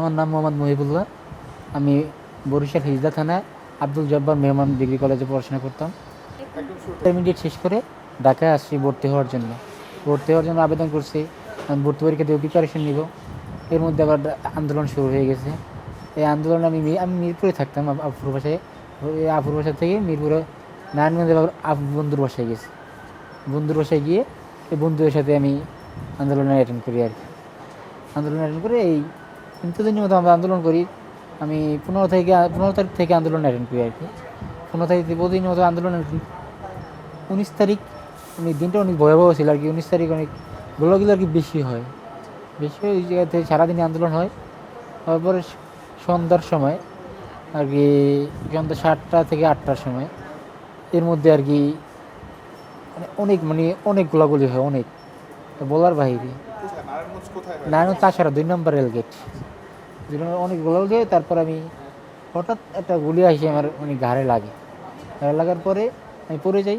আমার নাম মোহাম্মদ মহিবুল্লাহ। আমি বরিশাল হিজদা থানায় আব্দুল জব্বার মেহমান ডিগ্রি কলেজে পড়াশোনা করতাম। ইন্টারমিডিয়েট শেষ করে ঢাকায় আসছি ভর্তি হওয়ার জন্য। ভর্তি হওয়ার জন্য আবেদন করছি। আমি ভর্তি পরীক্ষা দিয়ে প্রিপারেশন নিব। এর মধ্যে আবার আন্দোলন শুরু হয়ে গেছে। এই আন্দোলন আমি আমি মিরপুরে থাকতাম আপুর বাসায়। আপুর বাসা থেকে মিরপুরে নারায়ণগঞ্জে আবার বন্ধুর বাসায় গেছি। বন্ধুর বাসায় গিয়ে এই বন্ধুদের সাথে আমি আন্দোলনে অ্যাটেন্ড করি আর কি। আন্দোলন অ্যাটেন্ড করে এই দিনের মতো আমরা আন্দোলন করি আমি পনেরো থেকে পনেরো তারিখ থেকে আন্দোলন অ্যাটেন্ড করি আর কি। পনেরো তারিখ থেকে প্রতিদিনের মতো আন্দোলন উনিশ তারিখ উনি দিনটা অনেক ভয়াবহ ছিল আর কি উনিশ তারিখ অনেক গোলাগুলো আর কি বেশি হয়। বেশি হয় ওই জায়গাতে সারাদিনই আন্দোলন হয়। তারপরে সন্ধ্যার সময় আর কি সন্ধ্যা সাতটা থেকে আটটার সময় এর মধ্যে আর কি মানে অনেক মানে অনেক গোলাগুলি হয় অনেক। বলার বাইরে নারায়ণ তাছাড়া দুই নম্বর রেলগেট। নম্বর অনেক গোলাগুলি হয় তারপর আমি হঠাৎ একটা গুলি আসে আমার মানে ঘাড়ে লাগে। ঘাড়ে লাগার পরে আমি পড়ে যাই।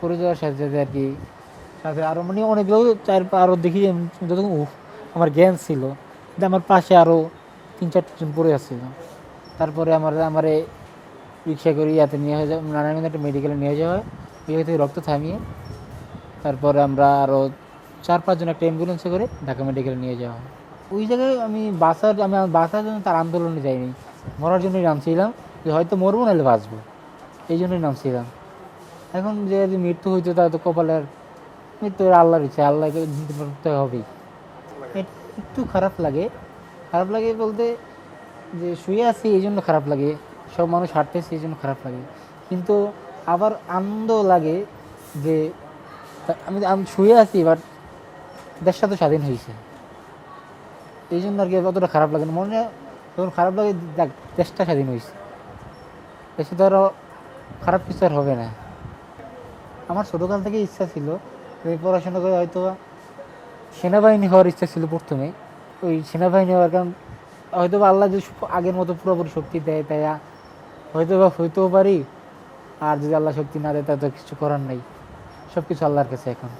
পড়ে যাওয়ার সাথে সাথে আর কি সাথে আরও মানে অনেকগুলো চার আরও দেখি যতক্ষণ উফ, আমার জ্ঞান ছিল। আমার পাশে আরও তিন চারজন পড়ে আসছিল। তারপরে আমার, আমারে রিক্সা করে ইয়াতে নিয়ে যায় নারায়ণগঞ্জ একটা মেডিকেলে নিয়ে যাওয়া হয়। ওই থেকে রক্ত থামিয়ে তারপরে আমরা আরও চার পাঁচজন একটা অ্যাম্বুলেন্সে করে ঢাকা মেডিকেলে নিয়ে যাওয়া হয়। ওই জায়গায় আমি বাসার আমি বাসার জন্য তার আন্দোলনে যাইনি। মরার জন্যই নামছিলাম, যে হয়তো মরবো, নাহলে বাঁচবো। এই জন্যই নামছিলাম। এখন যে যদি মৃত্যু হইতো তাহলে তো কপালের মৃত্যু আল্লাহর ইচ্ছা, আল্লাহকে পারতে হবেই। একটু খারাপ লাগে। খারাপ লাগে বলতে যে শুয়ে আছি, এই জন্য খারাপ লাগে। সব মানুষ হাঁটতেছে, এই জন্য খারাপ লাগে। কিন্তু আবার আনন্দ লাগে যে তা- আমি শুয়ে আছি বাট দেশটা তো স্বাধীন হয়েছে এই জন্য আর কি অতটা খারাপ লাগে না। মনে যখন খারাপ লাগে, দেখ, দেশটা স্বাধীন হয়েছে। তো আরও খারাপ কিছু আর হবে না। আমার ছোটোকাল থেকে ইচ্ছা ছিল পড়াশোনা করে হয়তো সেনাবাহিনী হওয়ার ইচ্ছা ছিল প্রথমে। ওই সেনাবাহিনী হওয়ার কারণ, হয়তো বা আল্লাহ যদি আগের মতো পুরোপুরি শক্তি দেয় তাই হয়তো বা হইতেও পারি। আর যদি আল্লাহ শক্তি না দেয়, তাহলে তো কিছু করার নেই। সব কিছু আল্লাহর কাছে এখন।